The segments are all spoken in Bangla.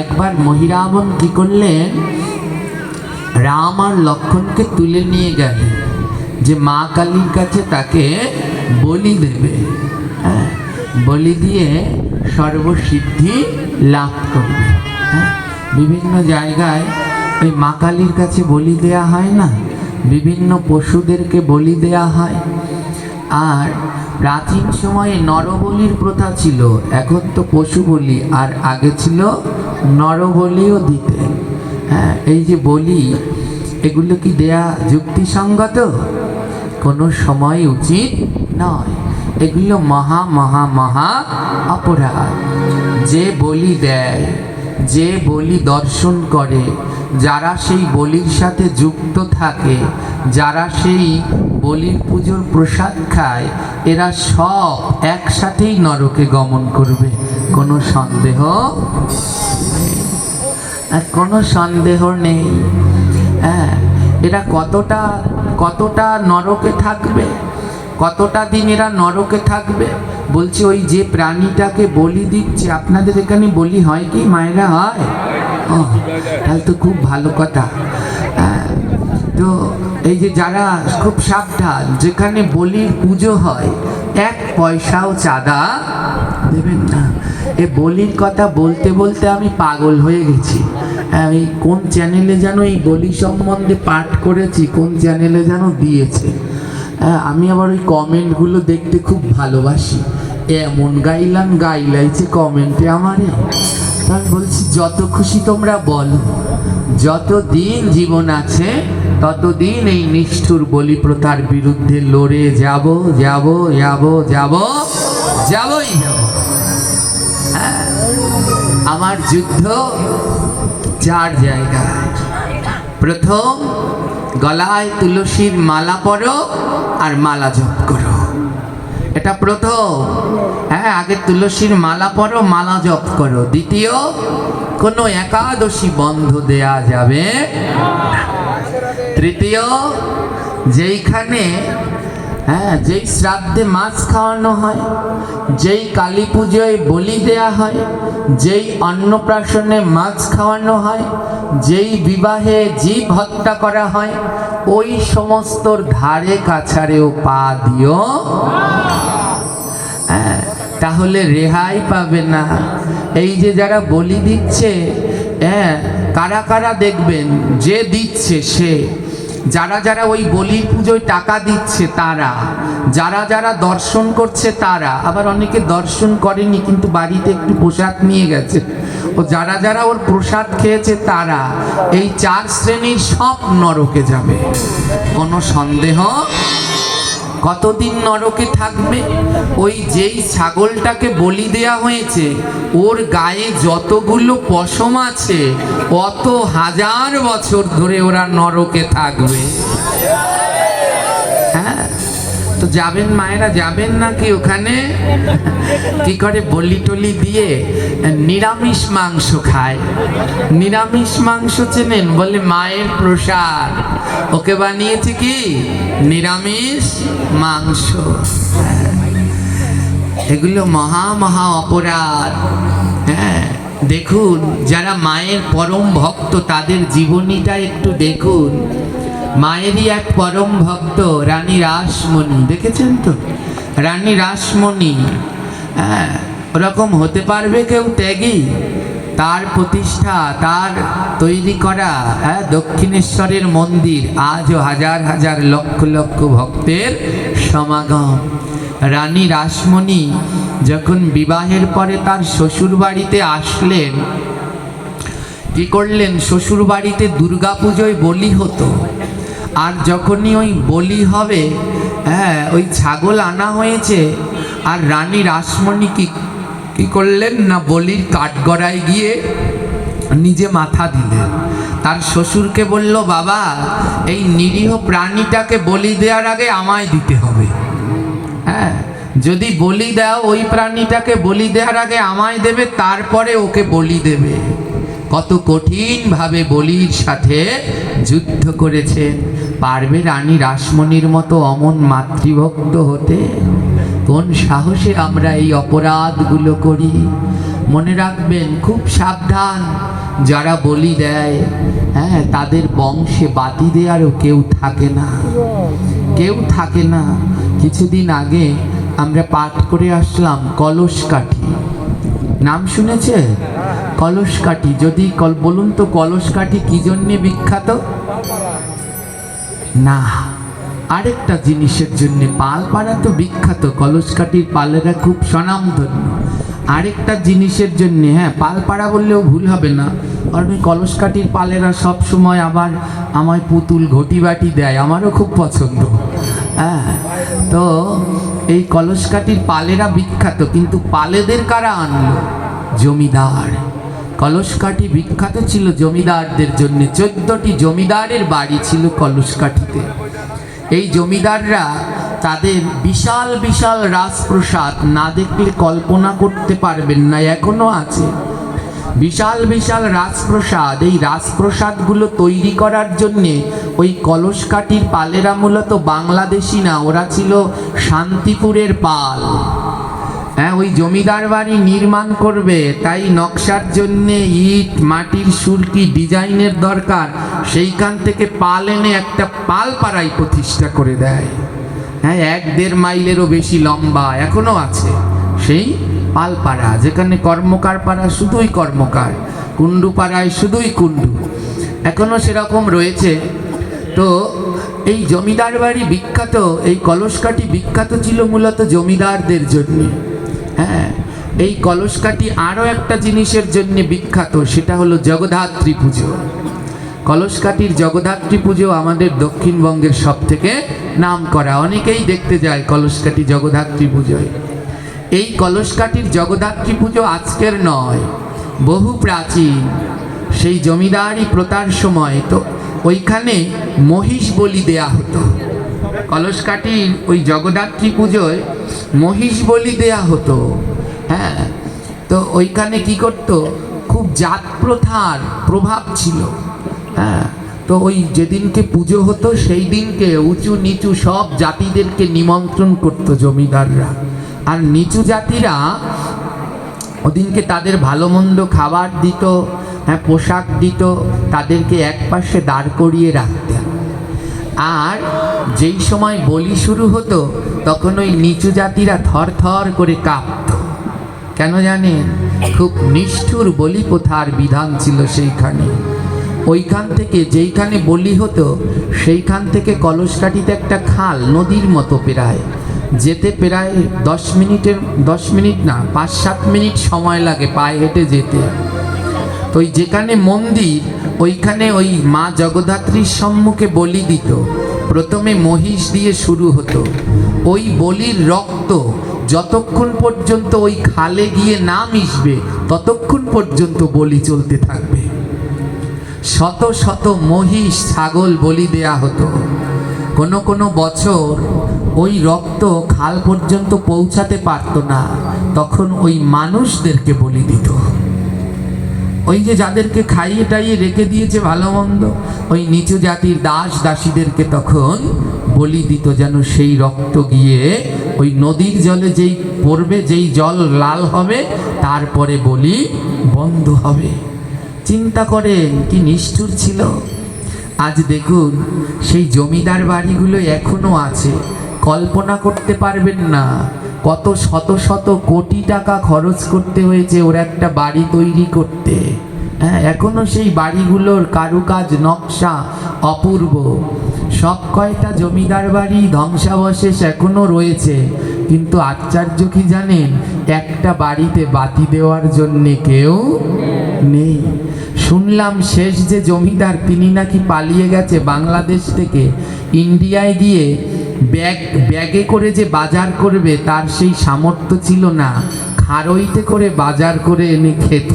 একবার মহিরাবণ কি করলেন রাম আর লক্ষণকে তুলে নিয়ে গেলেন যে মা কালীর কাছে তাকে বলি দেবে। হ্যাঁ বলি দিয়ে সর্বসিদ্ধি লাভ করবে। হ্যাঁ বিভিন্ন জায়গায় ওই মা কালীর কাছে বলি দেয়া হয় না, বিভিন্ন পশুদেরকে বলি দেয়া হয়। আর প্রাচীন সময়ে নরবলির প্রথা ছিল, এখন তো পশু বলি, আর আগে ছিল নরবলিও দিতে। হ্যাঁ এই যে বলি, এগুলো কি দেয়া যুক্তিসঙ্গত? কোনো সময় উচিত নয়। এগুলো মহা মহা মহা অপরাধ। যে বলি দেয়, যে বলি দর্শন করে যারা সেই বলির সাথে যুক্ত থাকে, যারা সেই বলির পুজোর প্রসাদ খায়, এরা সব একসাথেই নরকে গমন করবে। কোনো সন্দেহ কোনো সন্দেহ নেই। হ্যাঁ এরা কতটা কতটা নরকে থাকবে? কতটা দিন এরা নরকে থাকবে? বলছি ওই যে প্রাণীটাকে বলি দিচ্ছে, আপনাদের এখানে বলি হয় কি? মায়েরা হয়? ও তাহলে তো খুব ভালো কথা। হ্যাঁ, তো এই যে যারা খুব সাবধান যেখানে বলির পুজো হয় এক পয়সাও চাঁদা দেবেন না। এ বলির কথা বলতে বলতে আমি পাগল হয়ে গেছি। আমি কোন চ্যানেলে যেন এই বলি সম্বন্ধে পাঠ করেছি কোন চ্যানেলে যেন দিয়েছে। হ্যাঁ, আমি আবার ওই কমেন্টগুলো দেখতে খুব ভালোবাসি। এমন গাইলাম গাইলাইছে কমেন্টে আমারে। আমি বলছি, যত খুশি তোমরা বলো। যতদিন জীবন আছে, ততদিন এই নিষ্ঠুর বলি প্রথার বিরুদ্ধে লড়ে যাব যাব যাব যাব, যাবই আমার যুদ্ধ চার জায়গায় প্রথম গলায় তুলসীর মালা পরো আর মালা জপ করো। এটা প্রথম। হ্যাঁ আগে তুলসীর মালা পরো, মালা জপ করো। দ্বিতীয়, কোনো একাদশী বন্ধ দেয়া যাবে তৃতীয়, যেইখানে হ্যাঁ যেই শ্রাদ্ধে মাছ খাওয়ানো হয়, যেই কালী পুজোয় বলি দেয়া হয়, যেই অন্নপ্রাশনে মাছ খাওয়ানো হয়, যেই বিবাহে জীব হত্যা করা হয়, ওই সমস্ত ধারে কাছারেও পা দিও। তাহলে রেহাই পাবে না। এই যে যারা বলি দিচ্ছে হ্যাঁ কারা কারা দেখবেন? যে দিচ্ছে সে। যারা যারা ওই বলির পুজোয় টাকা দিচ্ছে, তারা। যারা যারা দর্শন করছে, তারা। আবার অনেকে দর্শন করেনি, কিন্তু বাড়িতে একটু প্রসাদ নিয়ে গেছে। ও যারা যারা ওর প্রসাদ খেয়েছে, তারা। এই চার শ্রেণির সব নরকে যাবে। কোনো সন্দেহ? কতদিন নরকে থাকবে? ওই যেই ছাগলটাকে বলি দেয়া হয়েছে, ওর গায়ে যতগুলো পশম আছে অত হাজার বছর ধরে ওরা নরকে থাকবে। তো যাবেন মায়েরা, যাবেন নাকি ওখানে? কি করে বলি টলি দিয়ে? নিরামিষ মাংস খায়। নিরামিষ মাংস চেনেন? বলে মায়ের প্রসাদ। ওকে বানিয়েছে কি? নিরামিষ মাংস। এগুলো মহা মহা অপরাধ। হ্যাঁ দেখুন, যারা মায়ের পরম ভক্ত, তাদের জীবনীটা একটু দেখুন। মায়েরই এক পরম ভক্ত, রানী রাসমণি। দেখেছেন তো? রানী রাসমণি হ্যাঁ ওরকম হতে পারবে কেউ ত্যাগী? তার প্রতিষ্ঠা, তার তৈরি করা হ্যাঁ দক্ষিণেশ্বরের মন্দির, আজও হাজার হাজার লক্ষ লক্ষ ভক্তের সমাগম। রানী রাসমণি যখন বিবাহের পরে তার শ্বশুর বাড়িতে আসলেন, কি করলেন? শ্বশুর বাড়িতে দুর্গা পুজোয় বলি হতো। আর যখনই ওই বলি হবে হ্যাঁ ওই ছাগল আনা হয়েছে, আর রানী রাসমণি কি কি করলেন না বলির কাঠগড়ায় গিয়ে নিজে মাথা দিলেন? তার শ্বশুরকে বলল, বাবা, এই নিরীহ প্রাণীটাকে বলি দেওয়ার আগে আমায় দিতে হবে। হ্যাঁ যদি বলি দাও, ওই প্রাণীটাকে বলি দেওয়ার আগে আমায় দেবে, তারপরে ওকে বলি দেবে। কত কঠিনভাবে বলির সাথে যুদ্ধ করেছেন। পারবে রানী রাসমণির মতো অমন মাতৃভক্ত হতে? কোন সাহসে আমরা এই অপরাধগুলো করি? মনে রাখবেন, খুব সাবধান। যারা বলি দেয় হ্যাঁ তাদের বংশে বাতি দেওয়ারও কেউ থাকে না। কেউ থাকে না। কিছুদিন আগে আমরা পাঠ করে আসলাম কলস কাঠি। নাম শুনেছে? কলস কাঠি। যদি কল বলুন তো, কলস কাঠি কি জন্যে বিখ্যাত? না, আরেকটা জিনিসের জন্য পালপাড়া তো বিখ্যাত, কলসকাঠির পালেরা খুব স্বনামধন্য। আরেকটা জিনিসের জন্য হ্যাঁ পালপাড়া বললেও ভুল হবে না, কারণ কলসকাঠির পালেরা সব সময় আবার আমায় পুতুল ঘটি বাটি দেয়, আমারও খুব পছন্দ। হ্যাঁ তো এই কলসকাঠির পালেরা বিখ্যাত, কিন্তু পালেদের কারা আনলো? জমিদার। কলসকাঠি বিখ্যাত ছিল জমিদারদের জন্য। চোদ্দটি জমিদারের বাড়ি ছিল কলসকাঠিতে। এই জমিদাররা তাদের বিশাল বিশাল রাজপ্রসাদ না দেখলে কল্পনা করতে পারবেন না, এখনও আছে। বিশাল বিশাল রাজপ্রসাদ, এই রাজপ্রসাদগুলো তৈরি করার জন্যে ওই কলসকাঠির পালেরা মূলত বাংলাদেশি না, ওরা ছিল শান্তিপুরের পাল। হ্যাঁ ওই জমিদার বাড়ি নির্মাণ করবে, তাই নকশার জন্যে ইট, মাটির সুরকি ডিজাইনের দরকার। সেইখান থেকে পাল এনে একটা পাল পাড়াই প্রতিষ্ঠা করে দেয়। হ্যাঁ এক দেড় মাইলেরও বেশি লম্বা এখনও আছে। সেই পালপাড়া যেখানে কর্মকার পাড়া শুধুই কর্মকার, কুণ্ডু পাড়ায় শুধুই কুণ্ডু। এখনও সেরকম রয়েছে। তো এই জমিদার বাড়ি বিখ্যাত, এই কলসকাঠি বিখ্যাত ছিল মূলত জমিদারদের জন্যে। হ্যাঁ এই কলসকাঠি আরও একটা জিনিসের জন্য বিখ্যাত, সেটা হলো জগদ্ধাত্রী পুজো। কলসকাঠির জগদ্ধাত্রী পুজো আমাদের দক্ষিণবঙ্গের সব থেকে নাম করা অনেকেই দেখতে যায় কলসকাঠি জগদ্ধাত্রী পুজোয়। এই কলসকাঠির জগদ্ধাত্রী পুজো আজকের নয়, বহু প্রাচীন। সেই জমিদারি প্রতার সময় তো ওইখানে মহিষ বলি দেয়া হতো। কলসকাঠির ওই জগদ্ধাত্রী পুজোয় মহিষ বলি দেয়া হতো। হ্যাঁ তো ওইখানে কি করতো? খুব জাত প্রথার প্রভাব ছিল। হ্যাঁ তো ওই যেদিনকে পুজো হতো, সেই দিনকে উঁচু নিচু সব জাতিদেরকে নিমন্ত্রণ করতো জমিদাররা। আর নিচু জাতিরা ওদিনকে তাদের ভালো মন্দ খাবার দিত হ্যাঁ পোশাক দিত, তাদেরকে এক পাশে দাঁড় করিয়ে রাখতেন। আর যেই সময় বলি শুরু হতো, তখন ওই নিচু জাতিরা থর থর করে কাঁপত। কেন জানেন খুব নিষ্ঠুর বলি প্রথার বিধান ছিল সেইখানে। ওইখান থেকে যেইখানে বলি হতো, সেইখান থেকে কলসকাঠিতে একটা খাল নদীর মতো প্রায়। যেতে প্রায় দশ মিনিটের, দশ মিনিট না, পাঁচ সাত মিনিট সময় লাগে পায়ে হেঁটে যেতে। তো ওই যেখানে মন্দির ওইখানে ওই মা জগদ্ধাত্রীর সম্মুখে বলি দিত। প্রথমে মহিষ দিয়ে শুরু হতো। ওই বলির রক্ত যতক্ষণ পর্যন্ত ওই খালে গিয়ে না মিশবে, ততক্ষণ পর্যন্ত বলি চলতে থাকবে। শত শত মহিষ ছাগল বলি দেয়া হতো। কোনো কোনো বছর ওই রক্ত খাল পর্যন্ত পৌঁছাতে পারতো না, তখন ওই মানুষদেরকে বলি দিত। ওই যে যাদেরকে খাইয়ে টাইয়ে রেখে দিয়েছে ভালো মন্দ, ওই নিচু জাতির দাস দাসীদেরকে তখন বলি দিত যেন সেই রক্ত গিয়ে ওই নদীর জলে যেই পড়বে, যেই জল লাল হবে, তারপরে বলি বন্ধ হবে। চিন্তা করেন, কি নিষ্ঠুর ছিল। আজ দেখুন, সেই জমিদার বাড়িগুলো এখনও আছে, কল্পনা করতে পারবেন না। কত শত শত কোটি টাকা খরচ করতে হয়েছে ওর একটা বাড়ি তৈরি করতে। হ্যাঁ এখনও সেই বাড়িগুলোর কারুকাজ নকশা অপূর্ব। সব কয়টা জমিদার বাড়ি ধ্বংসাবশেষ এখনও রয়েছে। কিন্তু আশ্চর্য কি জানেন, একটা বাড়িতে বাতি দেওয়ার জন্যে কেউ নেই। শুনলাম শেষ যে জমিদার, তিনি নাকি পালিয়ে গেছে বাংলাদেশ থেকে, ইন্ডিয়ায় গিয়ে ব্যাগ, ব্যাগে করে যে বাজার করবে, তার সেই সামর্থ্য ছিল না। খারইতে করে বাজার করে এনে খেত।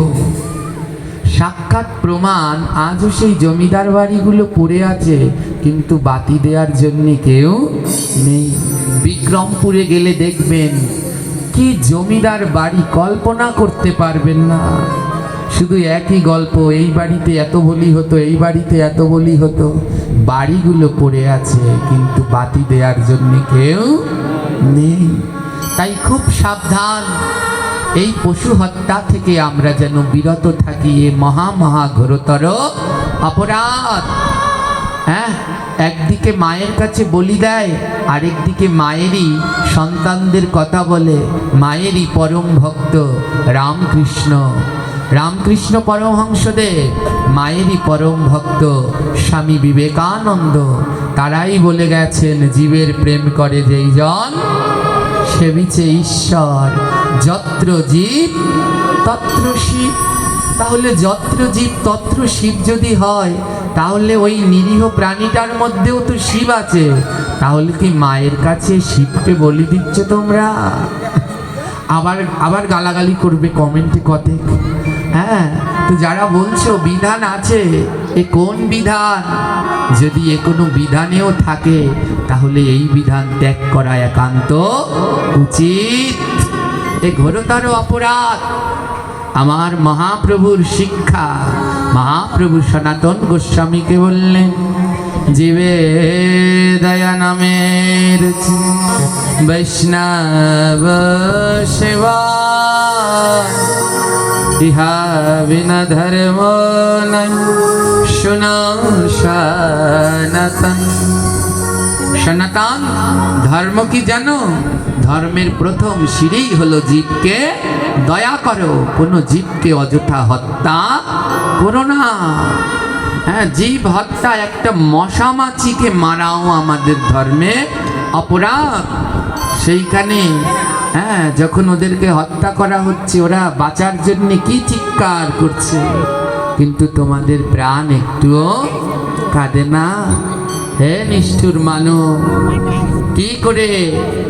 সাক্ষাৎ প্রমাণ, আজও সেই জমিদার বাড়িগুলো পড়ে আছে, কিন্তু বাতি দেওয়ার জন্য কেউ নেই। বিক্রমপুরে গেলে দেখবেন, কি জমিদার বাড়ি কল্পনা করতে পারবেন না। শুধু একই গল্প, এই বাড়িতে এত বলি হতো, এই বাড়িতে এত বলি হতো। বাড়িগুলো পড়ে আছে, কিন্তু বাতি দেওয়ার জন্য কেউ নেই। তাই খুব সাবধান। এই পশু হত্যা থেকে আমরা যেন বিরত থাকি, এ মহা মহা ঘোরতর অপরাধ। হ্যাঁ একদিকে মায়ের কাছে বলি দেয়, আরেকদিকে মায়েরই সন্তানদের কথা বলে, মায়েরই পরম ভক্ত রামকৃষ্ণ। রামকৃষ্ণ পরমহংসদেব মায়েরই পরম ভক্ত, স্বামী বিবেকানন্দ। তারাই বলে গেছেন, জীবের প্রেম করে যেই জন সেবিছে ঈশ্বর। যত্র জীব, তত্র শিব। তাহলে যত্র জীব, তত্র শিব যদি হয়, তাহলে ওই নিরীহ প্রাণীটার মধ্যেও তো শিব আছে। তাহলে কি মায়ের কাছে শিবকে বলি দিচ্ছ তোমরা? আবার আবার গালাগালি করবে কমেন্টে কতে হ্যাঁ তো যারা বলছো বিধান আছে, এ কোন বিধান? যদি এ কোনো বিধানেও থাকে, তাহলে এই বিধান ত্যাগ করা একান্ত উচিত। এ ঘোরতর অপরাধ। আমার মহাপ্রভুর শিক্ষা, মহাপ্রভু সনাতন গোস্বামীকে বললেন জীবে দয়া নামের বৈষ্ণব সেবা ইহা ধর্ম নাই। শোনো সনাতন। সনাতন, ধর্ম কি জানো? ধর্মের প্রথম সিঁড়ি হলো জীবকে দয়া করো। কোনো জীবকে অযথা হত্যা করো না। হ্যাঁ জীব হত্যা একটা মশামাছিকে মারাও আমাদের ধর্মে, অপরাধ। সেইখানে হ্যাঁ যখন ওদেরকে হত্যা করা হচ্ছে, ওরা বাঁচার জন্য কি চিৎকার করছে? কিন্তু তোমাদের প্রাণ একটুও কাঁদে না। হে নিষ্ঠুর মানব কি করে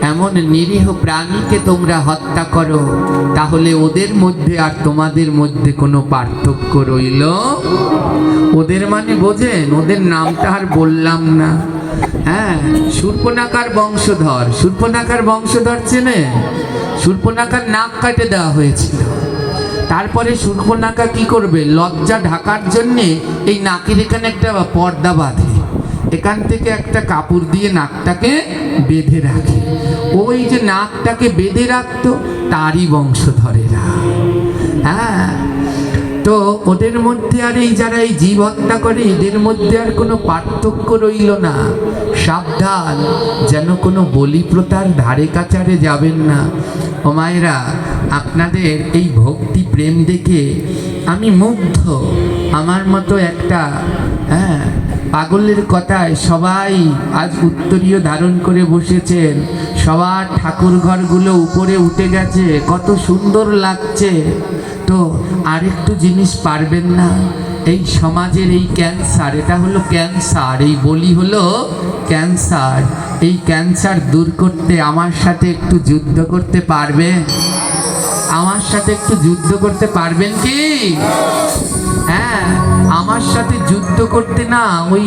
এমন নিরীহ প্রাণীকে তোমরা হত্যা করো? তাহলে ওদের মধ্যে আর তোমাদের মধ্যে কোনো পার্থক্য রইল? ওদের মানে বোঝেন, ওদের নামটা আর বললাম না। হ্যাঁ সূর্পনাকার বংশধর সূর্পনাকার বংশধর চেনে? সূর্পনাকার নাক কাটে দেওয়া হয়েছিল। তারপরে সূর্পনাকা কি করবে? লজ্জা ঢাকার জন্যে এই নাকের এখানে একটা পর্দা বাঁধে। এখান থেকে একটা কাপড় দিয়ে নাকটাকে বেঁধে রাখে। ওই যে নাকটাকে বেঁধে রাখতো, তারই বংশধরেরা। হ্যাঁ? তো ওদের মধ্যে আর এই যারা এই জীব হত্যা করে, এদের মধ্যে আর কোনো পার্থক্য রইল না। সাবধান, যেন কোনো বলি প্রথার ধারে কাছারে যাবেন না। ও মায়েরা, আপনাদের এই ভক্তি প্রেম দেখে আমি মুগ্ধ। আমার মতো একটা হ্যাঁ পাগলের কথায় সবাই আজ উত্তরীয় ধারণ করে বসেছেন। সবার ঠাকুর ঘরগুলো উপরে উঠে গেছে, কত সুন্দর লাগছে। তো আরেকটু জিনিস পারবেন না, এই সমাজের এই ক্যান্সার, এটা হলো ক্যান্সার, এই বলি হলো ক্যান্সার। এই ক্যান্সার দূর করতে আমার সাথে একটু যুদ্ধ করতে পারবেন? আমার সাথে একটু যুদ্ধ করতে পারবেন কি? হ্যাঁ আমার সাথে যুদ্ধ করতে না ওই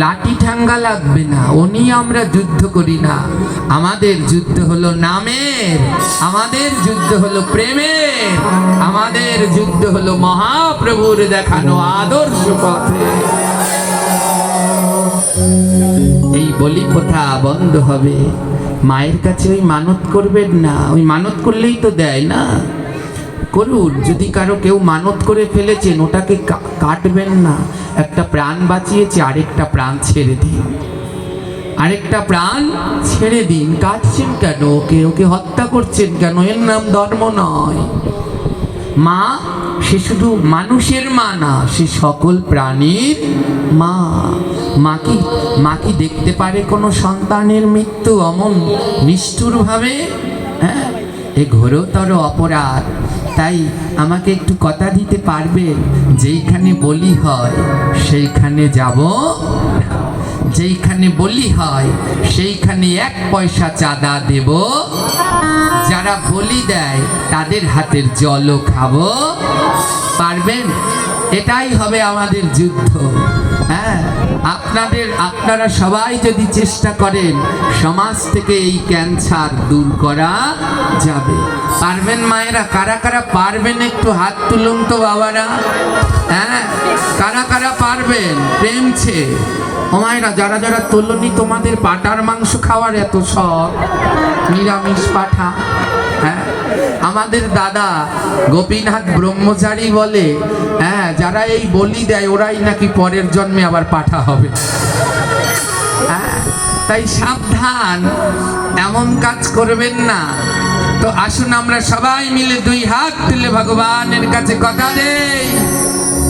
লাঠি ঠাঙ্গা লাগবে না নিয়ে আমরা যুদ্ধ করি না। আমাদের যুদ্ধ হলো নামের, আমাদের যুদ্ধ হলো প্রেমের, আমাদের যুদ্ধ হলো মহাপ্রভুর দেখানো আদর্শ পথে। এই বলি কথা বন্ধ হবে। মায়ের কাছে ওই মানত করবেন না, ওই মানত করলেই তো দেয় না। করুন, যদি কারও কেউ মানত করে ফেলেছেন, ওটাকে কাটবেন না। একটা প্রাণ বাঁচিয়েছে, আরেকটা প্রাণ ছেড়ে দিন। আরেকটা প্রাণ ছেড়ে দিন। কাটছেন কেন? ওকে ওকে হত্যা করছেন কেন? এর নাম ধর্ম নয়। মা, সে শুধু মানুষের মা না, সে সকল প্রাণীর মা। মা কি মা কি দেখতে পারে কোনো সন্তানের মৃত্যু অমন নিষ্ঠুরভাবে? হ্যাঁ? এ ঘোরতর অপরাধ। তাই আমাকে একটু কথা দিতে পারবেন যেইখানে বলি হয়, সেইখানে যাব যেইখানে বলি হয়, সেইখানে এক পয়সা চাঁদা দেব। যারা বলি দেয়, তাদের হাতের জলও খাব। পারবেন? এটাই হবে আমাদের যুদ্ধ। হ্যাঁ? আপনাদের, আপনারা সবাই যদি চেষ্টা করেন, সমাজ থেকে এই ক্যান্সার দূর করা যাবে। পারবেন মায়েরা? কারা কারা পারবেন একটু হাত তুলুন তো বাবারা? হ্যাঁ? কারা কারা পারবেন? প্রেমছে মায়েরা, যারা যারা তোলনি তোমাদের পাটার মাংস খাওয়ার এত শখ, নিরামিষ পাঠা। হ্যাঁ? আমাদের দাদা গোপীনাথ ব্রহ্মচারী বলে হ্যাঁ যারা এই বলি দেয় ওরাই নাকি পরের জন্মে আবার পাঠা হবে। হ্যাঁ, তাই সাবধান এমন কাজ করবেন না। তো আসুন আমরা সবাই মিলে দুই হাত তুলে ভগবানের কাছে কথা দেই।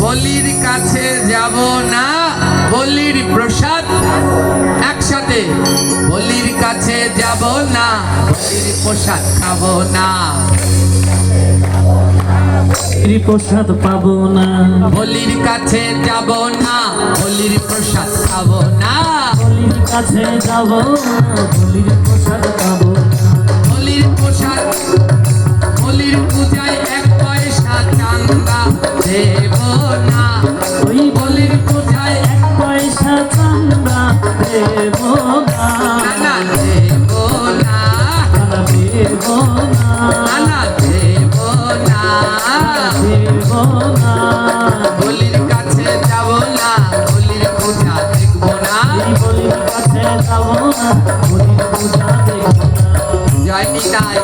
বলির কাছে যাব না বলির প্রসাদ একসাথে। বলির কাছে যাব না বলির প্রসাদ খাব না। প্রসাদ পাবো না। বলির কাছে যাব না বলির প্রসাদ খাব না। বলির কাছে যাব না বলির প্রসাদ পাবো না। বলির প্রসাদ জয় নিতাই